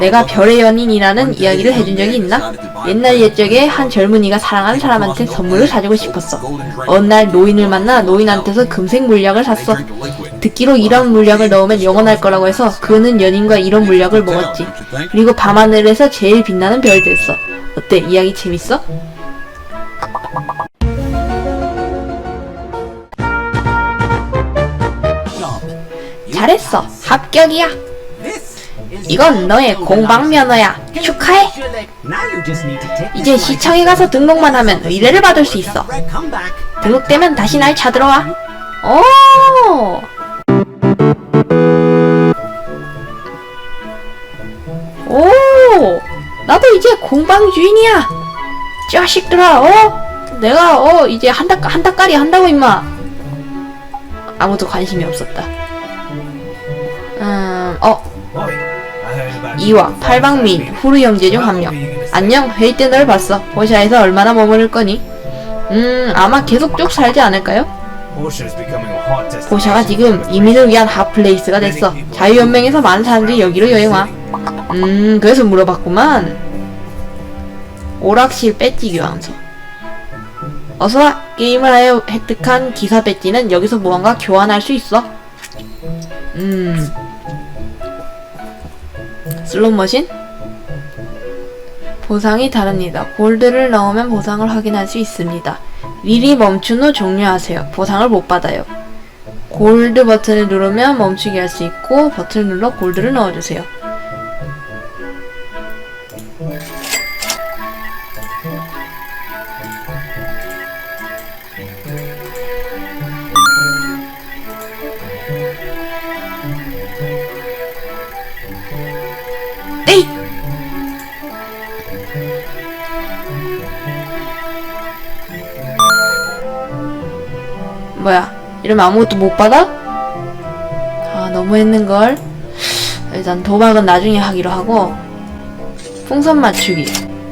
내가 별의 연인이라는 이야기를 해준 적이 있나? 옛날 옛적에 한 젊은이가 사랑하는 사람한테 선물을 사주고 싶었어. 어느 날 노인을 만나 노인한테서 금색 물약을 샀어. 듣기로 이런 물약을 넣으면 영원할 거라고 해서 그는 연인과 이런 물약을 먹었지. 그리고 밤하늘에서 제일 빛나는 별이 됐어. 어때? 이야기 재밌어? 잘했어. 합격이야. 이건 너의 공방 면허야. 축하해. 이제 시청에 가서 등록만 하면 의뢰를 받을 수 있어. 등록되면 다시 날 찾으러 와. 오! 오! 나도 이제 공방 주인이야. 자식들아, 어? 내가 어 이제 한달 한 달까리 한다고 임마. 아무도 관심이 없었다. 음, 어, 이와 팔방민 후르 형제 중 한 명. 안녕, 회의 때 널 봤어. 보샤에서 얼마나 머무를 거니? 음, 아마 계속 쭉 살지 않을까요? 보샤가 지금 이민을 위한 핫플레이스가 됐어. 자유연맹에서 많은 사람들이 여기로 여행 와. 음, 그래서 물어봤구만. 오락실 배지 교환소. 어서와! 게임을 하여 획득한 기사 배지는 여기서 무언가 교환할 수 있어. 음. 슬롯머신? 보상이 다릅니다. 골드를 넣으면 보상을 확인할 수 있습니다. 미리 멈춘 후 종료하세요. 보상을 못 받아요. 골드 버튼을 누르면 멈추게 할 수 있고 버튼을 눌러 골드를 넣어주세요. 에이! 뭐야? 이러면 아무것도 못 받아? 아, 너무 했는걸. 일단 도박은 나중에 하기로 하고. 풍선 맞추기.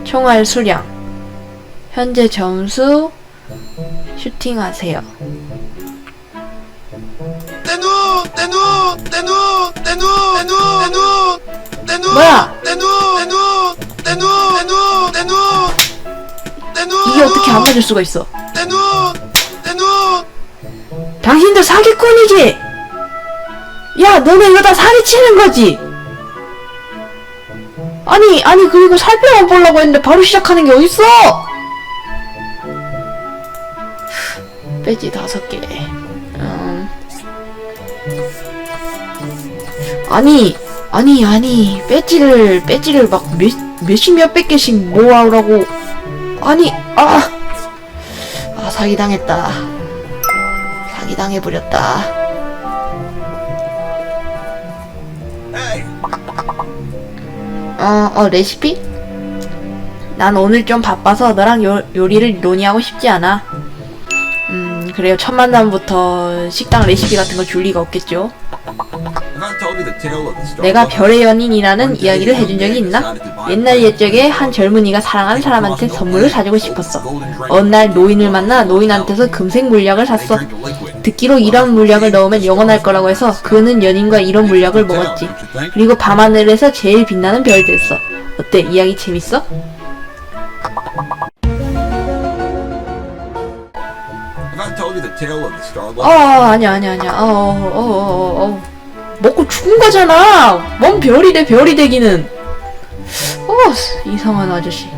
총알 수량. 현재 점수. 슈팅하세요. Tenu, tenu, tenu, tenu, tenu, tenu. 뭐야? Tenu, tenu, tenu, tenu, tenu, tenu. 이게 어떻게 안 맞을 수가 있어? Tenu, tenu. 당신들 사기꾼이지? 야, 너네 이거 다 사기치는 거지? 아니, 아니, 그리고 살펴만 보려고 했는데 바로 시작하는 게 어딨어? 빼지 다섯 개. 음. 아니, 아니, 아니, 배지를, 배지를 막 몇, 몇십 몇백 개씩 모아오라고. 아니, 아! 아, 사기당했다. 사기당해버렸다. 어, 어, 레시피? 난 오늘 좀 바빠서 너랑 요, 요리를 논의하고 싶지 않아. 음, 그래요. 첫 만남부터 식당 레시피 같은 거 줄 리가 없겠죠. 내가 별의 연인이라는 이야기를 해준 적이 있나? 옛날 옛적에 한 젊은이가 사랑하는 사람한테 선물을 사주고 싶었어. 어느 날 노인을 만나 노인한테서 금색 물약을 샀어. 듣기로 이런 물약을 넣으면 영원할 거라고 해서 그는 연인과 이런 물약을 먹었지. 그리고 밤하늘에서 제일 빛나는 별이 됐어. 어때? 이야기 재밌어? 어, 아니야, 아니야, 아니야. 어, 어, 어, 어, 어. 먹고 죽은 거잖아. 뭔 별이 돼, 별이 되기는. 어, 이상한 아저씨.